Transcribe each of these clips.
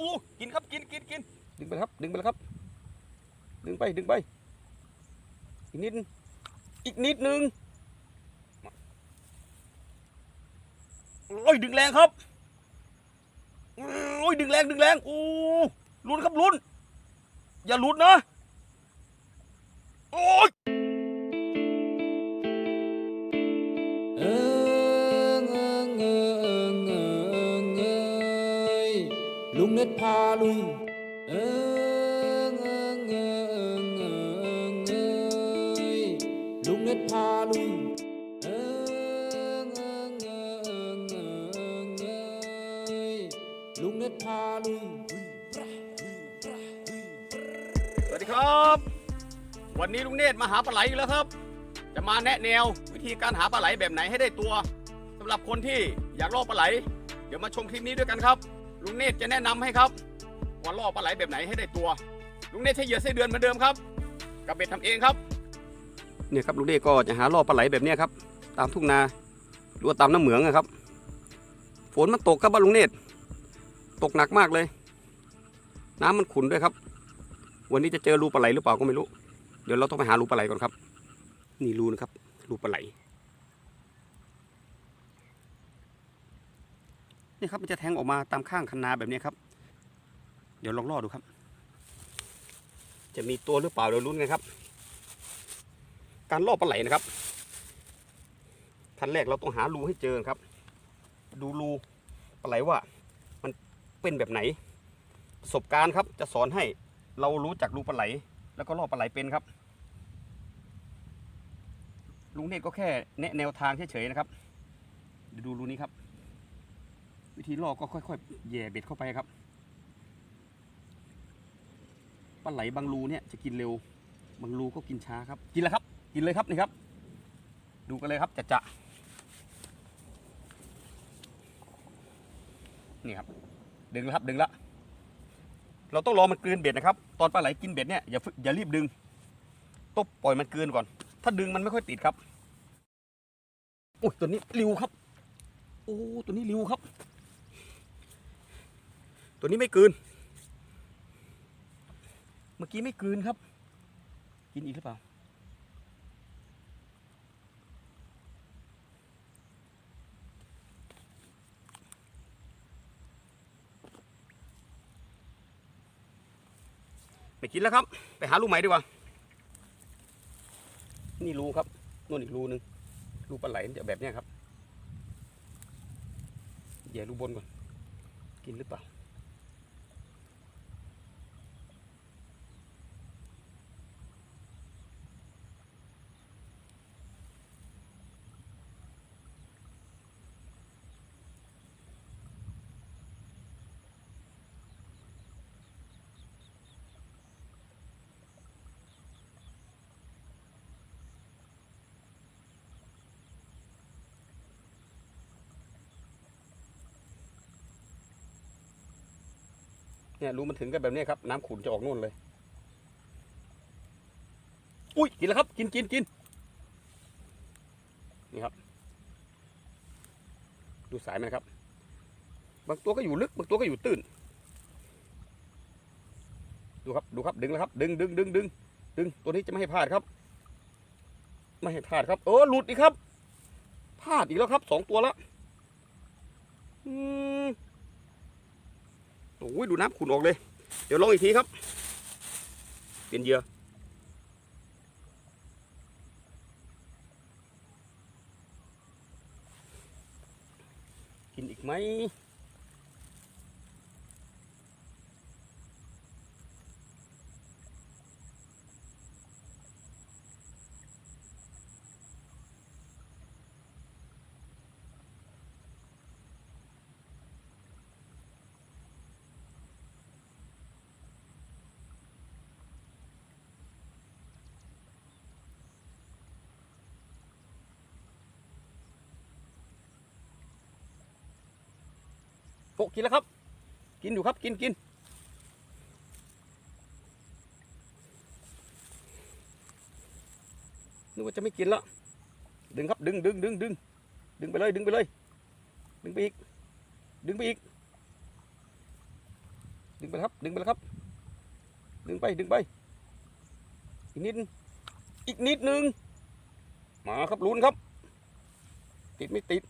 อู้กินครับกินกินกินดึงไปครับดึงไปเลยครับ ดึงไปดึงไป อีกนิดอีกนิดนึงโอ้ยดึงแรงครับโอ้ยดึงแรงดึงแรงโอ้ลุ้นครับลุ้น อย่าลุดนะโอ้ย ลุงเน็ตพาลุย เอิงเอิงเอิงเอิงเอยลุงเน็ตพาลุย เอิงเอิงเอิงเอิงเอยลุงเน็ตพาลุย สวัสดีครับ วันนี้ลุงเนตรมาหาปลาไหลอีกแล้วครับ จะมาแนะแนววิธีการหาปลาไหลแบบไหนให้ได้ตัวสำหรับคนที่อยากล่อปลาไหล เดี๋ยวมาชมคลิปนี้ด้วยกันครับ ลุงเนตรจะแนะนำให้ครับว่าล่อปลาไหลแบบไหนให้ได้ตัว ลุงเนตรใช้เหยื่อไส้เดือนเหมือนเดิมครับ กับเบ็ดทำเองครับเนี่ยครับลุงเนตรก็จะหาล่อปลาไหลแบบนี้ครับ ตามทุ่งนาหรือว่าตามน้ำเหมืองอะครับ ฝนมันตกครับบ้านลุงเนตรตกหนักมากเลย น้ำมันขุ่นด้วยครับ วันนี้จะเจอรูปลาไหลหรือเปล่าก็ไม่รู้ เดี๋ยวเราต้องไปหารูปลาไหลก่อนครับ นี่รูนะครับรูปลาไหล นี่ครับมันจะแทงออกมาตามข้างคันนาแบบนี้ครับ เดี๋ยวลองล่อดูครับ จะมีตัวหรือเปล่าเดี๋ยวลุ้นกันครับ การล่อปลาไหลนะครับขั้นแรกเราต้องหารูให้เจอครับ ดูรูปลาไหลว่า มันเป็นแบบไหน ประสบการณ์ครับ จะสอนให้เรารู้จักรูปลาไหล แล้วก็ล่อปลาไหลเป็นครับลุงเนตรก็แค่แนะแนวทางเฉยๆนะครับเดี๋ยวดูรูนี้ครับ วิธีลอกก็ค่อยๆแย่เบ็ดเข้าไปครับปลาไหลบางรูเนี่ยจะกินเร็ว บางรูก็กินช้าครับ กินแล้วครับ กินเลยครับนี่ครับ ดูกันเลยครับจะจะนี่ครับ ดึงแล้วครับดึงแล้วเราต้องรอมันกลืนเบ็ดนะครับ ตอนปลาไหลกินเบ็ดเนี่ยอย่าอย่ารีบดึงต้องปล่อยมันกลืนก่อน ถ้าดึงมันไม่ค่อยติดครับโอ้ยตัวนี้ริวครับ โอ้ตัวนี้ริวครับ ตัวนี้ไม่กลืน เมื่อกี้ไม่กลืนครับ กินอีกหรือเปล่า ไม่กินแล้วครับ ไปหารูใหม่ดีกว่า นี่รูครับนู่นอีกรูหนึ่งรูปลาไหลมันจะแบบเนี้ยครับเหย่รูบนก่อน กินหรือเปล่า เนี่ยรูมันถึงกันแบบนี้ครับ น้ำขุ่นจะออกนู่นเลย อุ้ยกินแล้วครับ กินกินกินนี่ครับ ดูสายมันครับ บางตัวก็อยู่ลึก บางตัวก็อยู่ตื้น ดูครับ ดูครับ ดึงแล้วครับ ดึงดึงดึงดึงดึง ตัวนี้จะไม่ให้พลาดครับ ไม่ให้พลาดครับ เออ หลุดอีกครับ พลาดอีกแล้วครับ สองตัวแล้ว อืม โอ้ยดูน้ำขุ่นออกเลย เดี๋ยวลองอีกทีครับ เปลี่ยนเหยื่อกินอีกไหม โกินแล้วครับ กินอยู่ครับ กินกินนึกว่าจะไม่กินแล้ว ดึงครับ ดึงดึงดึงดึงดึงไปเลย ดึงไปเลย ดึงไปอีก ดึงไปอีก ดึงไปครับ ดึงไปเลยครับ ดึงไป ดึงไป อีกนิด อีกนิดนึง มาครับลุ้นครับ ติดไม่ติด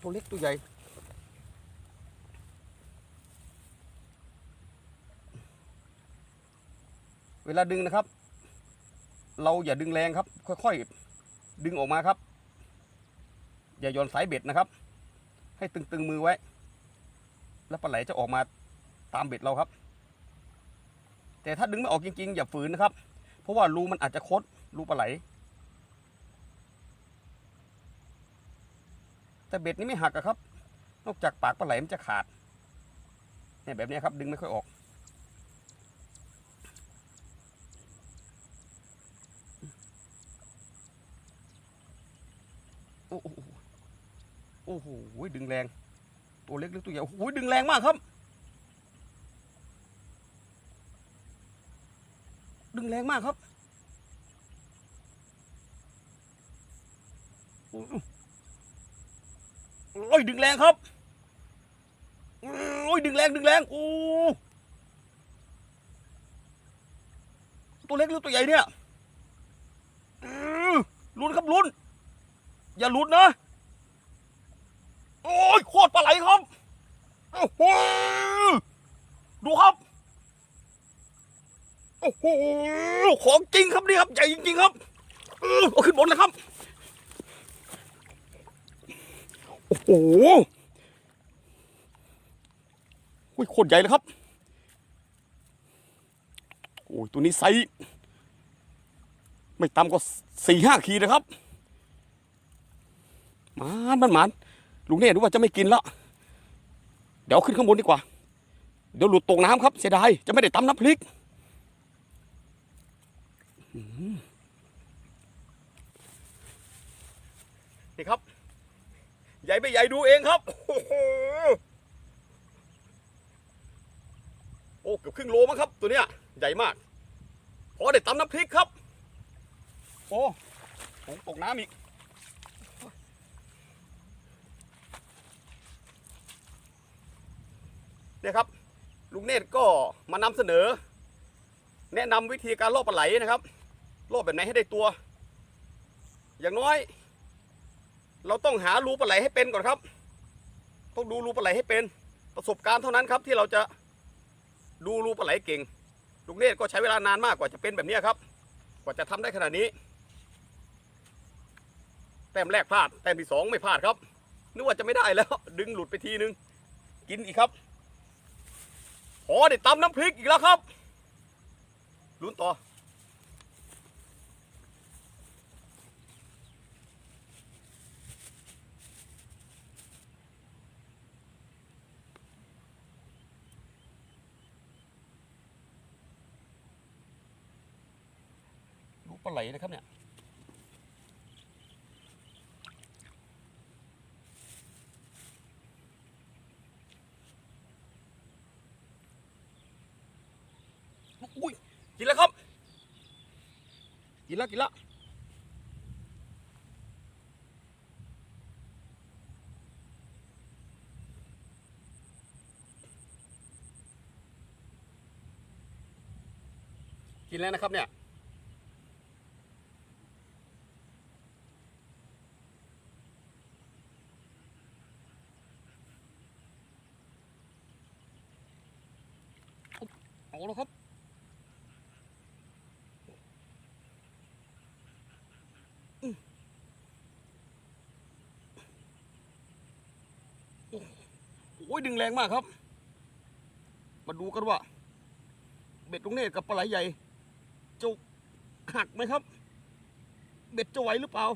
ตัวเล็กตัวใหญ่ เวลาดึงนะครับ เราอย่าดึงแรงครับ ค่อยๆ ดึงออกมาครับ อย่าโยนสายเบ็ดนะครับ ให้ตึงๆมือไว้ แล้วปลาไหลจะออกมาตามเบ็ดเราครับ แต่ถ้าดึงไม่ออกจริงๆ อย่าฝืนนะครับ เพราะว่ารูมันอาจจะคดรูปลาไหล แต่เบ็ดนี้ไม่หักอะครับ นอกจากปากปลาไหลมันจะขาดเนี่ยแบบนี้ครับ ดึงไม่ค่อยออก โอ้โห โอ้โหดึงแรง ตัวเล็กหรือตัวใหญ่ โอ้โหดึงแรงมากครับ ดึงแรงมากครับโอ้ยดึงแรงครับโอ้ยดึงแรงดึงแรงโอ้ตัวเล็กหรือตัวใหญ่เนี่ยลุ้นครับลุ้น อย่าลุดนะ โอ้ยโคตรปลาไหลครับโอ้โหดูครับ โอ้ของจริงครับนี่ครับใหญ่จริงๆครับอื้อเอาขึ้นบนเลยครับ โอ้โหโอ้ยโคตรใหญ่เลยครับ โอ้ยตัวนี้ไซส์ไม่ต่ำกว่าสี่ห้าขีดนะครับมานมันมานลุงเนี่ยรู้ว่าจะไม่กินแล้ว เดี๋ยวขึ้นข้างบนดีกว่า เดี๋ยวหลุดตกน้ำครับ เสียดาย จะไม่ได้ตำน้ำพริก นี่ครับ ใหญ่ไม่ใหญ่ดูเองครับ โอ้โหโอ้เกือบครึ่งโลมั้งครับ ตัวเนี้ยใหญ่มากพอได้ตำน้ำพริกครับ โอ้ผมตกน้ำอีกเนี่ยครับ ลุงเนตรก็มานำเสนอ แนะนำวิธีการล่อปลาไหลนะครับ ล่อแบบไหนให้ได้ตัว อย่างน้อย เราต้องหารูปลาไหลให้เป็นก่อนครับ ต้องดูรูปลาไหลให้เป็น ประสบการณ์เท่านั้นครับ ที่เราจะดูรูปลาไหลเก่งลุงเนตรก็ใช้เวลานานมากกว่าจะเป็นแบบนี้ครับ กว่าจะทำได้ขนาดนี้ แต้มแรกพลาด แต้มที่สองไม่พลาดครับนึกว่าจะไม่ได้แล้ว ดึงหลุดไปทีนึง กินอีกครับโอ้ได้ตำน้ำพริกอีกแล้วครับลุ้นต่อ ปลาไหลนะครับเนี่ยอุ้ยกินแล้วครับ กินแล้วกินแล้วกินแล้วนะครับเนี่ย เอา แล้วครับ โอ้ยดึงแรงมากครับ มาดูกันว่า เบ็ดตรงเนตรกับปลาไหลใหญ่จะหักไหมครับ เบ็ดจะไหวหรือเปล่า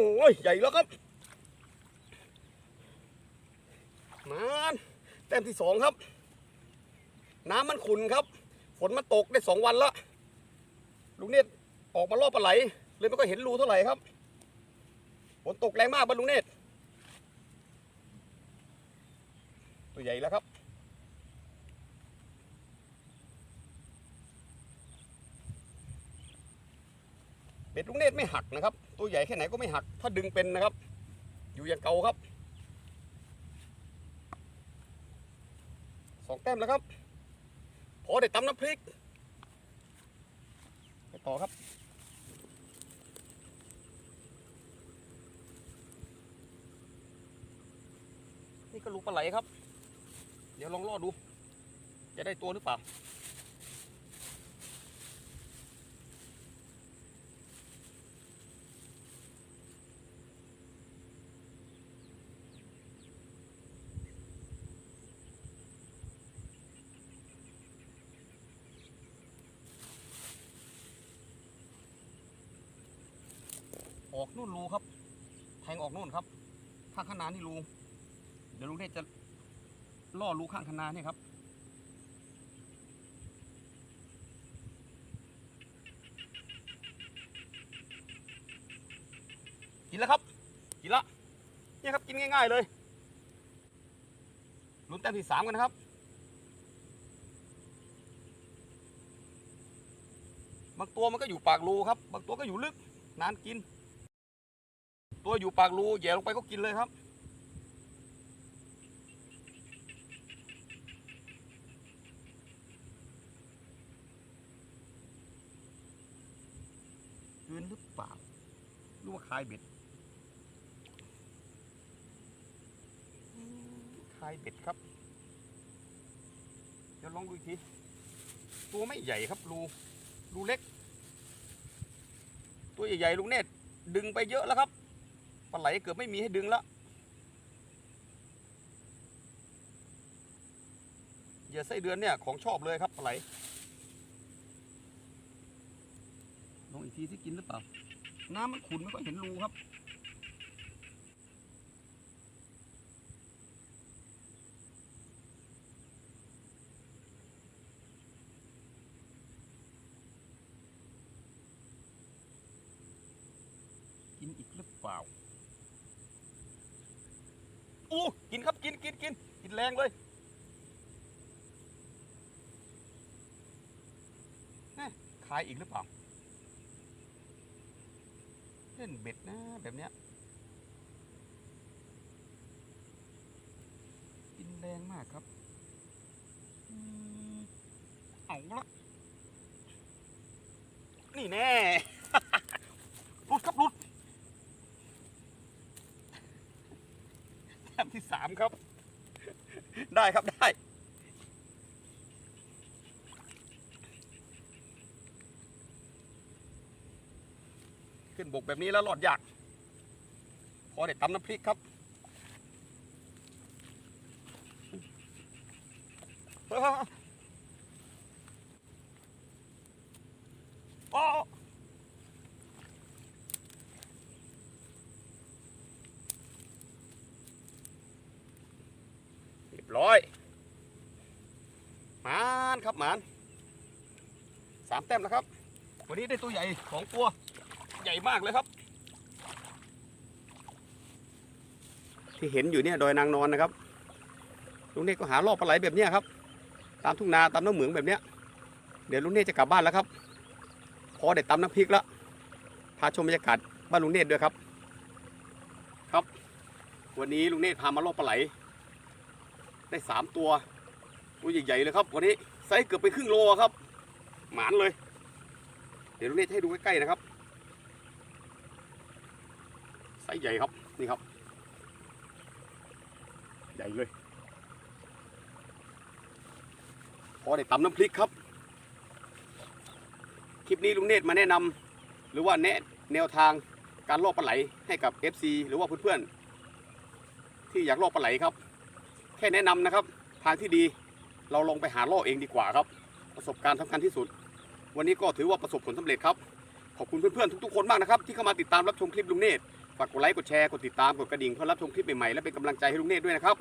อ้ยใหญ่แล้วครับนานแต้มที่สองครับ น้ำมันขุ่นครับ ฝนมันตกได้สองวันละลุงเนตรออกมาล่อปลาไหล เลยไม่ก็เห็นรูเท่าไหร่ครับ ฝนตกแรงมากบ้านลุงเนตรตัวใหญ่แล้วครับ เบ็ดลุงเนตรไม่หักนะครับ ตัวใหญ่แค่ไหนก็ไม่หัก ถ้าดึงเป็นนะครับ อยู่อย่างเก่าครับสองแต้มแล้วครับพอได้ตำน้ำพริกไปต่อครับนี่ก็ลูกปลาไหลครับ เดี๋ยวลองล่อดู จะได้ตัวหรือเปล่า ออกนู่นรูครับ แทงออกนู่นครับข้างคนานี่รู เดี๋ยวลุงเดชจะล่อรูข้างคนาเนี่ยครับ กินแล้วครับ กินละเนี่ยครับกินง่าย ๆเลยลุ้นแต้มที่สามกันนะครับบางตัวมันก็อยู่ปากรูครับ บางตัวก็อยู่ลึก นานกิน ตัวอยู่ปากรูแย่ลงไปก็กินเลยครับ คืนหรือเปล่าหรือว่าคายเบ็ดคายเบ็ดครับ เดี๋ยวลองดูอีกที ตัวไม่ใหญ่ครับรูรูเล็ก ตัวใหญ่ๆลุงเนตรดึงไปเยอะแล้วครับ ปลาไหลเกือบไม่มีให้ดึงแล้วเหยื่อไส้เดือนเนี่ยของชอบเลยครับปลาไหลลองอีกทีที่กินหรือเปล่า น้ำมันขุ่นไม่ค่อยเห็นรูครับ กินอีกหรือเปล่า โอ้ กินครับ กินกินกินกินแร งเลยเอ๊ะขายอีกหรือเปล่า เล่นเบ็ดนะแบบเนี้ยกินแรงมากครับอืมเอาละนี่แน่หลุดครับหลุดแต้มที่สามครับ ได้ครับได้ ขึ้นบกแบบนี้แล้วหลอดยาก พอเด็ดตำน้ำพริกครับเฮ้ยโอ้เรียบร้อยหมานครับหมานสามแต้มแล้วครับ วันนี้ได้ตัวใหญ่สองตัว ใหญ่มากเลยครับ ที่เห็นอยู่เนี่ยดอยนางนอนนะครับลุงเนธก็หารอบปลาไหลแบบเนี้ยครับ ตามทุ่งนาตามน้ำเหมืองแบบเนี้ย เดี๋ยวลุงเนธจะกลับบ้านแล้วครับ พอได้ตำน้ำพริกแล้วพาชมบรรยากาศบ้านลุงเนธด้วยครับ ครับ วันนี้ลุงเนธพามารอบปลาไหล ได้สามตัว ตัวใหญ่ๆเลยครับวันนี้ ไซส์เกือบไปครึ่งโลครับ หมานเลย เดี๋ยวลุงเนธให้ดูใกล้ๆนะครับ ไซส์ใหญ่ครับนี่ครับ ใหญ่เลย พอได้ตำน้ำพริกครับ คลิปนี้ลุงเนตรมาแนะนำหรือว่าแนะแนวทางการลอกปลาไหลให้กับ FC หรือว่าเพื่อนๆที่อยากลอกปลาไหลครับ แค่แนะนำนะครับ ทางที่ดี เราลองไปหาล่อเองดีกว่าครับ ประสบการณ์สำคัญที่สุด วันนี้ก็ถือว่าประสบผลสำเร็จครับ ขอบคุณเพื่อนๆทุกๆคนมากนะครับ ที่เข้ามาติดตามรับชมคลิปลุงเนตฝากกดไลค์กดแชร์กดติดตามกดกระดิ่งเพื่อรับชมคลิปใหม่ๆและเป็นกำลังใจให้ลุงเนตด้วยนะครับ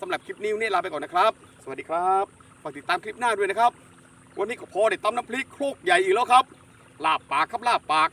สำหรับคลิปนี้ลุงเนตลาไปก่อนนะครับ สวัสดีครับฝากติดตามคลิปหน้าด้วยนะครับ วันนี้ก็พอได้ตำน้ำพริกโครกใหญ่อีกแล้วครับลาบปากครับลาบปาก